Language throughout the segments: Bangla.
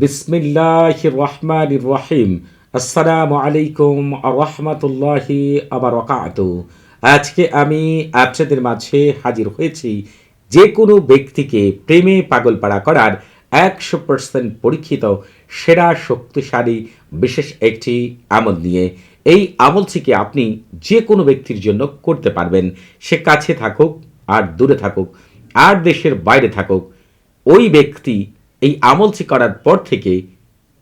বিসমিল্লাহ রহমান রহিম। আসসালামু আলাইকুম রহমতুল্লাহি আবার আজকে আমি আপনাদের মাঝে হাজির হয়েছি যে কোনো ব্যক্তিকে প্রেমে পাগলপাড়া করার একশো পার্সেন্ট পরীক্ষিত, সেরা, শক্তিশালী, বিশেষ একটি আমল নিয়ে। এই আমলটিকে আপনি যে কোনো ব্যক্তির জন্য করতে পারবেন। সে কাছে থাকুক আর দূরে থাকুক, আর দেশের বাইরে থাকুক। ওই ব্যক্তি এই আমলটি করার পর থেকে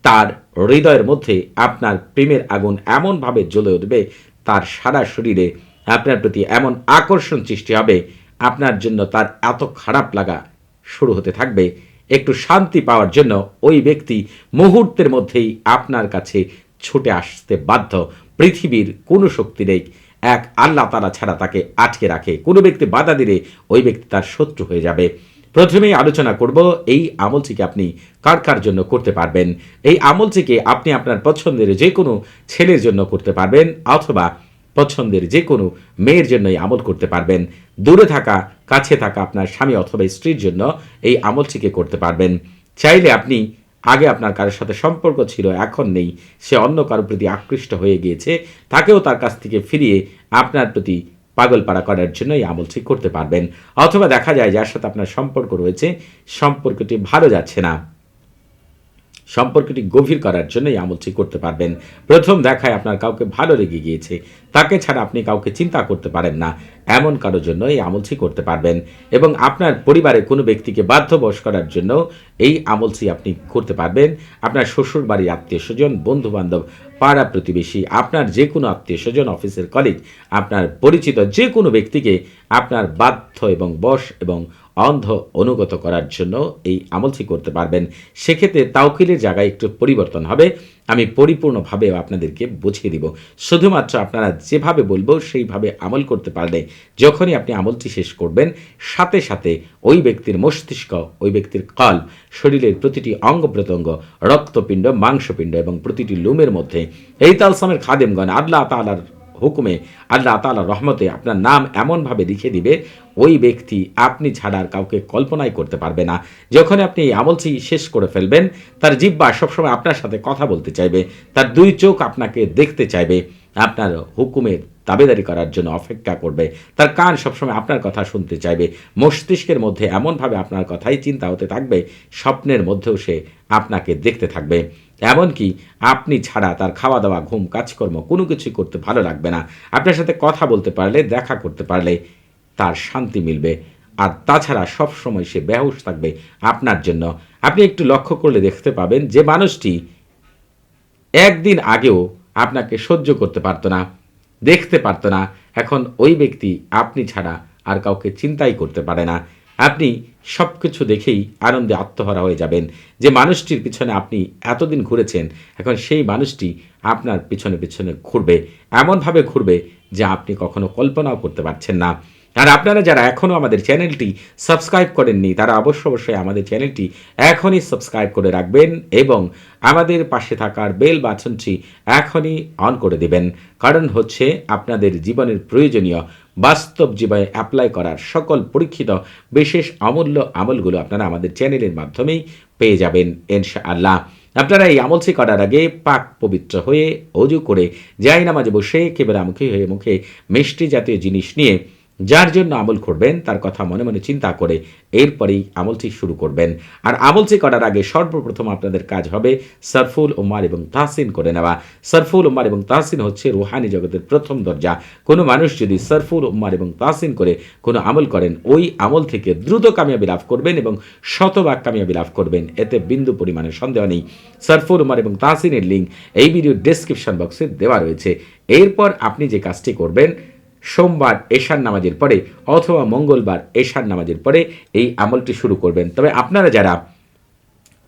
তার হৃদয়ের মধ্যে আপনার প্রেমের আগুন এমনভাবে জ্বলে উঠবে, তার সারা শরীরে আপনার প্রতি এমন আকর্ষণ সৃষ্টি হবে, আপনার জন্য তার এত খারাপ লাগা শুরু হতে থাকবে। একটু শান্তি পাওয়ার জন্য ওই ব্যক্তি মুহূর্তের মধ্যেই আপনার কাছে ছুটে আসতে বাধ্য। পৃথিবীর কোনো শক্তি নেই। এক আল্লাহ তারা ছাড়া তাকে আটকে রাখে। কোনো ব্যক্তি বাধা দিলে ওই ব্যক্তি তার শত্রু হয়ে যাবে। প্রথমেই আলোচনা করব এই আমলটিকে আপনি কার কার জন্য করতে পারবেন? এই আমলটিকে আপনি আপনার পছন্দের যে কোনো ছেলের জন্য করতে পারবেন অথবা পছন্দের যে কোনো মেয়ের জন্য এই আমল করতে পারবেন। দূরে থাকা, কাছে থাকা আপনার স্বামী অথবা স্ত্রীর জন্য এই আমলটিকে করতে পারবেন। চাইলে আপনি, আগে আপনার কারোর সাথে সম্পর্ক ছিল, এখন নেই, সে অন্য কারোর প্রতি আকৃষ্ট হয়ে গিয়েছে, তাকেও তার কাছ থেকে ফিরিয়ে আপনার প্রতি পাগলপাড়া করার জন্য এই আমলটি করতে পারবেন। অথবা দেখা যায়, যার সাথে আপনার সম্পর্ক রয়েছে, সম্পর্কটি ভালো যাচ্ছে না। সম্পর্কটি গভীর করার জন্য এই আমলটি করতে পারবেন। প্রথম দেখায় আপনার কাউকে ভালো লেগে গিয়েছে, তাকে ছাড়া আপনি কাউকে চিন্তা করতে পারেন না, এমন কারোর জন্য এই আমলটি করতে পারবেন এবং আপনার পরিবারে কোনো ব্যক্তিকে বাধ্যবশ করার জন্য এই আমলটি আপনি করতে পারবেন। আপনার শ্বশুর বাড়ির আত্মীয় স্বজন বন্ধু বান্ধব পাড়া প্রতিবেশী, আপনার যে কোনো আত্মীয় স্বজন অফিসের কলিগ আপনার পরিচিত যে কোনো ব্যক্তিকে আপনার বাধ্য এবং বশ এবং অন্ধ অনুগত করার জন্য এই আমলটি করতে পারবেন। সেক্ষেত্রে তাওকিলের জায়গায় একটু পরিবর্তন হবে। আমি পরিপূর্ণভাবে আপনাদেরকে বুঝিয়ে দিব। শুধুমাত্র আপনারা যেভাবে বলব সেইভাবে আমল করতে পারলে যখনই আপনি আমলটি শেষ করবেন, সাথে সাথে ওই ব্যক্তির মস্তিষ্ক, ওই ব্যক্তির কল শরীরের প্রতিটি অঙ্গ প্রত্যঙ্গ, রক্তপিণ্ড, মাংসপিণ্ড এবং প্রতিটি লুমের মধ্যে এই তালসামের খাদেমগণ আল্লাহ তালার হুকুমে আল্লাহ তালা রহমতে আপনার নাম এমনভাবে লিখে দিবে, ওই ব্যক্তি আপনি ছাড়ার কাউকে কল্পনাই করতে পারবে না। যখন আপনি এই আমলটি শেষ করে ফেলবেন, তার জিব্বা সবসময় আপনার সাথে কথা বলতে চাইবে, তার দুই চোখ আপনাকে দেখতে চাইবে, আপনার হুকুমের দাবেদারি করার জন্য অপেক্ষা করবে, তার কান সবসময় আপনার কথা শুনতে চাইবে, মস্তিষ্কের মধ্যে এমনভাবে আপনার কথাই চিন্তা হতে থাকবে, স্বপ্নের মধ্যেও সে আপনাকে দেখতে থাকবে। এমনকি আপনি ছাড়া তার খাওয়া দাওয়া ঘুম, কাজকর্ম কোনো কিছুই করতে ভালো লাগবে না। আপনার সাথে কথা বলতে পারলে, দেখা করতে পারলে তার শান্তি মিলবে। আর তাছাড়া সব সময় সে বেহুশ থাকবে আপনার জন্য। আপনি একটু লক্ষ্য করলে দেখতে পাবেন যে মানুষটি একদিন আগেও আপনাকে সহ্য করতে পারতো না, দেখতে পারতো না। এখন ওই ব্যক্তি আপনি ছাড়া আর কাউকে চিন্তাই করতে পারে না। আপনি সব কিছু দেখেই আনন্দে আত্মহারা হয়ে যাবেন। যে মানুষটির পিছনে আপনি এতদিন ঘুরেছেন, এখন সেই মানুষটি আপনার পিছনে পিছনে ঘুরবে, এমনভাবে ঘুরবে যা আপনি কখনো কল্পনাও করতে পারছেন না। আর আপনারা যারা এখনও আমাদের চ্যানেলটি সাবস্ক্রাইব করেননি, তারা অবশ্য অবশ্যই আমাদের চ্যানেলটি এখনই সাবস্ক্রাইব করে রাখবেন এবং আমাদের পাশে থাকার বেল বাটনটি এখনই অন করে দেবেন। কারণ হচ্ছে আপনাদের জীবনের প্রয়োজনীয় বাস্তব জীবনে অ্যাপ্লাই করার সকল পরীক্ষিত বিশেষ অমূল্য আমলগুলো আপনারা আমাদের চ্যানেলের মাধ্যমেই পেয়ে যাবেন ইনশা আল্লাহ আপনারা এই আমলসি করার আগে পাক পবিত্র হয়ে অজু করে যাই নামাজে বসে কেবেরামুখী হয়ে মুখে মিষ্টি জাতীয় জিনিস নিয়ে যার জন্য আমল করবেন, তার কথা মনে মনে চিন্তা করে এরপরেই আমলটি শুরু করবেন। আর আমলটি করার আগে সর্বপ্রথম আপনাদের কাজ হবে সরফুল উম্মার এবং তাহসিন করে নেওয়া। সরফুল উম্মার এবং তাহসিন হচ্ছে রুহানি জগতের প্রথম দরজা। কোনো মানুষ যদি সরফুল উম্মার এবং তাহসিন করে কোনো আমল করেন, ওই আমল থেকে দ্রুত কামিয়াবি লাভ করবেন এবং শতভাগ কামিয়াবি লাভ করবেন। এতে বিন্দু পরিমাণে সন্দেহ নেই। সরফুল উম্মার এবং তাহসিনের লিঙ্ক এই ভিডিওর ডেসক্রিপশন বক্সে দেওয়া রয়েছে। এরপর আপনি যে কাজটি করবেন সোমবার এশার নামাজের পরে অথবা মঙ্গলবার এশার নামাজের পরে এই আমলটি শুরু করবেন। তবে আপনারা যারা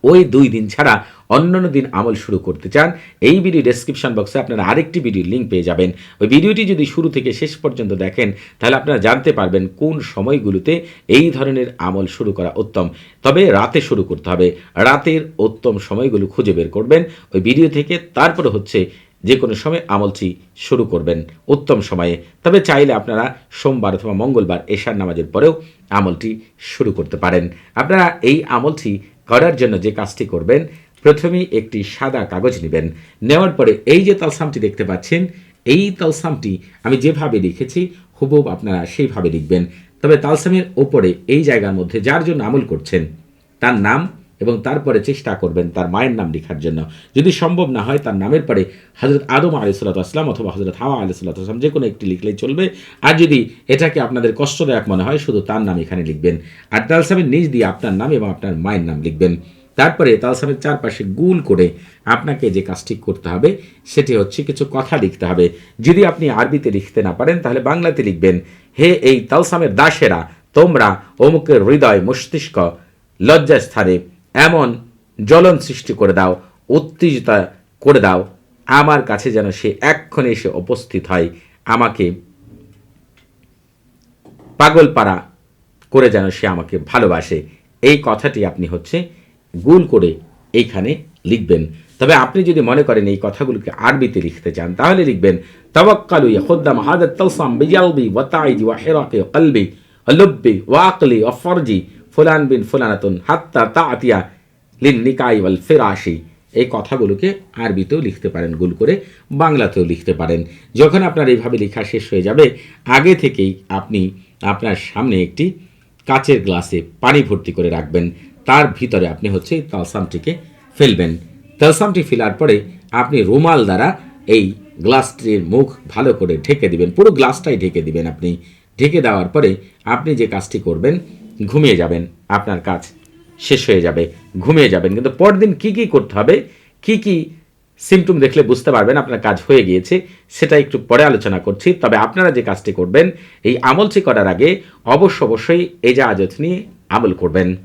ওই দুই দিন ছাড়া অন্যান্য দিন আমল শুরু করতে চান, এই ভিডিও ডেসক্রিপশন বক্সে আপনারা আরেকটি ভিডিওর লিঙ্ক পেয়ে যাবেন। ওই ভিডিওটি যদি শুরু থেকে শেষ পর্যন্ত দেখেন, তাহলে আপনারা জানতে পারবেন কোন সময়গুলোতে এই ধরনের আমল শুরু করা উত্তম। তবে রাতে শুরু করতে হবে। রাতের উত্তম সময়গুলো খুঁজে বের করবেন। ওই ভিডিও থেকে, তারপরে হচ্ছে যে কোনো সময় আমলটি শুরু করবেন। উত্তম সময়ে। তবে চাইলে আপনারা সোমবার অথবা মঙ্গলবার এশার নামাজের পরেও আমলটি শুরু করতে পারেন। আপনারা এই আমলটি করার জন্য যে কাজটি করবেন, প্রথমেই একটি সাদা কাগজ নেবেন। নেওয়ার পরে এই যে তালসামটি দেখতে পাচ্ছেন, এই তালসামটি আমি যেভাবে লিখেছি হুবহুব আপনারা সেইভাবে লিখবেন। তবে তালসামের ওপরে এই জায়গার মধ্যে যার জন্য আমল করছেন, তার নাম এবং তারপরে চেষ্টা করবেন তার মায়ের নাম লেখার জন্য। যদি সম্ভব না হয়, তার নামের পরে হজরত আদম আলি আসলাম অথবা হজরত হাওয়া আলি সাল্লাতাম যে কোনো একটি লিখলেই চলবে। আর যদি এটাকে আপনাদের কষ্টদায়ক মনে হয়, শুধু তার নাম এখানে লিখবেন। আর তালসামের নিজ দিয়ে আপনার নাম এবং আপনার মায়ের নাম লিখবেন। তারপরে তালসামের চারপাশে গুল করে আপনাকে যে কাজটি করতে হবে, সেটি হচ্ছে কিছু কথা লিখতে হবে। যদি আপনি আরবিতে লিখতে না পারেন, তাহলে বাংলাতে লিখবেন, হে এই তালসামের দাসেরা, তোমরা অমুকের হৃদয় মস্তিষ্ক লজ্জাস্থানে এমন জ্বলন সৃষ্টি করে দাও, উত্তেজিতা করে দাও। আমার কাছে যেন সে এক্ষণে এসে উপস্থিত হয়। আমাকে পাগলপাড়া করে যেন সে আমাকে ভালোবাসে। এই কথাটি আপনি হচ্ছে গুল করে এইখানে লিখবেন। তবে আপনি যদি মনে করেন এই কথাগুলোকে আরবিতে লিখতে চান, তাহলে লিখবেন, তাওয়াক্কালু ইয়াখুদ্দাম হাদা তালসাম বিজালবি ওয়া ওয়া হিরাকি কলবি লুব্বি ওয়া ওয়া ফরজি ফুলান বিন ফুলানাতুন হাত্তা তাতিয়া লিন নিকাই ওয়াল ফিরাশি। এই কথাগুলোকে আরবিতেও লিখতে পারেন গুল করে বাংলাতেও লিখতে পারেন। যখন আপনার এইভাবে লেখা শেষ হয়ে যাবে, আগে থেকেই আপনি আপনার সামনে একটি কাচের গ্লাসে পানি ভর্তি করে রাখবেন। তার ভিতরে আপনি হচ্ছে তালসামটিকে ফেলবেন। তালসামটি ফেলার পরে আপনি রুমাল দ্বারা এই গ্লাসটির মুখ ভালো করে ঢেকে দিবেন। পুরো গ্লাসটাই ঢেকে দিবেন আপনি। ঢেকে দেওয়ার পরে আপনি যে কাজটি করবেন ঘুমিয়ে যাবেন, আপনার কাজ শেষ হয়ে যাবে, ঘুমিয়ে যাবেন। কিন্তু পরদিন কি কি করতে হবে, কি কি সিমটম দেখলে বুঝতে পারবেন, আপনার কাজ হয়ে গিয়েছে, সেটা একটু পরে আলোচনা করছি। তবে আপনারা যে কাজটি করবেন, এই আমলটি করার আগে অবশ্য অবশ্যই এই আজত নিয়ে আমল করবেন।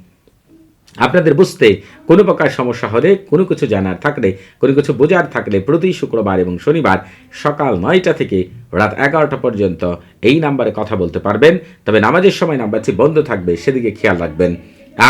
আপনাদের বুঝতে কোনো প্রকার সমস্যা হলে, কোনো কিছু জানার থাকলে, কোনো কিছু বোঝার থাকলে প্রতি শুক্রবার এবং শনিবার সকাল নয়টা থেকে রাত এগারোটা পর্যন্ত এই নাম্বারে কথা বলতে পারবেন। তবে নামাজের সময় নাম্বারটি বন্ধ থাকবে, সেদিকে খেয়াল রাখবেন।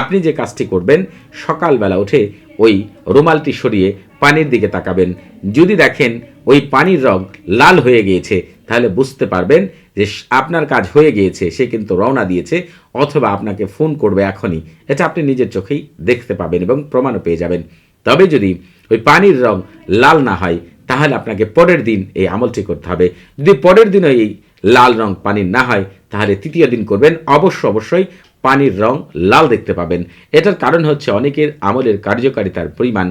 আপনি যে কাজটি করবেন, সকালবেলা উঠে ওই রুমালটি সরিয়ে পানির দিকে তাকাবেন। যদি দেখেন ওই পানির রং লাল হয়ে গিয়েছে, তাহলে বুঝতে পারবেন যে আপনার কাজ হয়ে গিয়েছে, সে কিন্তু রওনা দিয়েছে, অথবা আপনাকে ফোন করবে এখনই। এটা আপনি নিজের চোখেই দেখতে পাবেন এবং প্রমাণও পেয়ে যাবেন। তবে যদি ওই পানির রং লাল না হয়, তাহলে আপনাকে পরের দিন এই আমলটি করতে হবে। যদি পরের দিন এই লাল রং পানির না হয়, তাহলে তৃতীয় দিন করবেন। অবশ্য অবশ্যই পানির রং লাল দেখতে পাবেন। এটার কারণ হচ্ছে অনেকের আমলের কার্যকারিতার পরিমাণ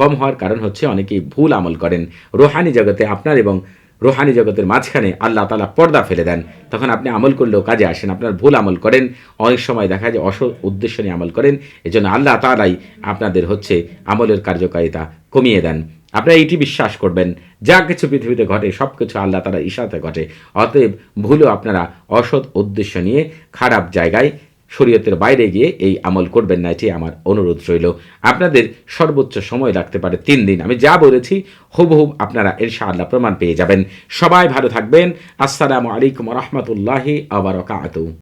কম হওয়ার কারণ হচ্ছে অনেকেই ভুল আমল করেন। রোহানি জগতে আপনার এবং রোহানি জগতের মাঝখানে আল্লাহ তালা পর্দা ফেলে দেন। তখন আপনি আমল করলেও কাজে আসেন, আপনার ভুল আমল করেন। অনেক সময় দেখা যায় অস, উদ্দেশ্য নিয়ে আমল করেন। এজন্য আল্লাহ তালাই আপনাদের হচ্ছে আমলের কার্যকারিতা কমিয়ে দেন। আপনারা এটি বিশ্বাস করবেন, যা কিছু পৃথিবীতে ঘটে, সব কিছু আল্লাহ তালা ইশাতে ঘটে। অতএব ভুলও আপনারা অসৎ উদ্দেশ্য নিয়ে খারাপ জায়গায় শরীয়তের বাইরে গিয়ে এই আমল করবেন না, এটি আমার অনুরোধ রইল। আপনাদের সর্বোচ্চ সময় লাগতে পারে তিন দিন। আমি যা বলেছি হুবহুব আপনারা ইনশাআল্লাহ প্রমাণ পেয়ে যাবেন। সবাই ভালো থাকবেন। আসসালামু আলাইকুম রহমতুল্লাহি আবরকাত